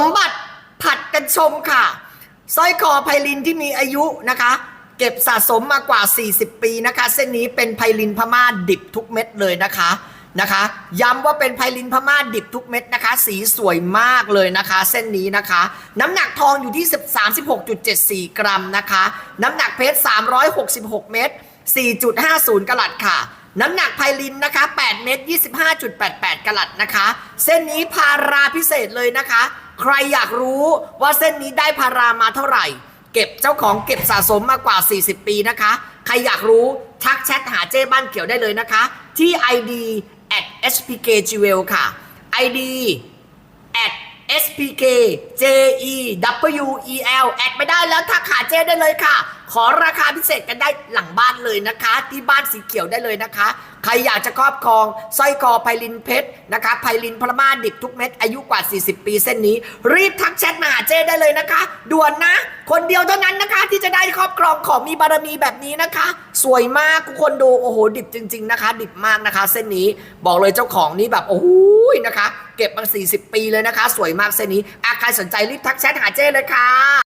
สมบัติผัดกันชมค่ะสร้อยคอไพลินที่มีอายุนะคะ เก็บสะสมมากว่า 40 ปีนะคะ เส้นนี้เป็นไพลินพม่าดิบทุกเม็ดเลยนะคะนะคะ ย้ำว่าเป็นไพลินพม่าดิบทุกเม็ดนะคะ สีสวยมากเลยนะคะ เส้นนี้นะคะ น้ำหนักทองอยู่ที่ 36.74 กรัมนะคะ น้ำหนักเพชร366 เม็ด4.50กะลัดค่ะ น้ำหนักไพลินนะคะ8เมตร25.88กะลัดนะคะ เส้นนี้พาราพิเศษเลยนะคะ ใครอยากรู้ว่าเส้นนี้ได้พารามาเท่าไหร่ เก็บเจ้าของเก็บสะสมมากกว่า 40 ปีนะคะ ใครอยากรู้ทักแชทหาเจ้บ้านเขียวได้เลยนะคะ ที่ ID at spk jewel ค่ะ ID spk j e w e l แอดไม่ได้แล้วถ้าขาเจได้เลยค่ะ ขอราคาพิเศษกันได้หลังบ้านเลยนะคะ ที่บ้านสีเขียวได้เลยนะคะ ใครอยากจะครอบครองสร้อยคอไพลินเพชรนะคะไพลินพลมาดิบทุกเม็ดอายุกว่า 40 ปีเส้นนี้ รีบทักแชทมาหาเจได้เลยนะคะ ด่วนนะ คนเดียวเท่านั้นนะคะ ที่จะได้ครอบครองของมีบารมีแบบนี้นะคะ สวยมากทุกคนดูโอ้โหดิบจริง ๆนะคะ ดิบมากนะคะ เส้นนี้บอกเลยเจ้าของนี่แบบโอ้โหนะคะ เก็บมา 40 ปีเลยนะคะ สวยมากเส้นนี้อาใครสนใจรีบทักแชทหาเจ้เลยค่ะ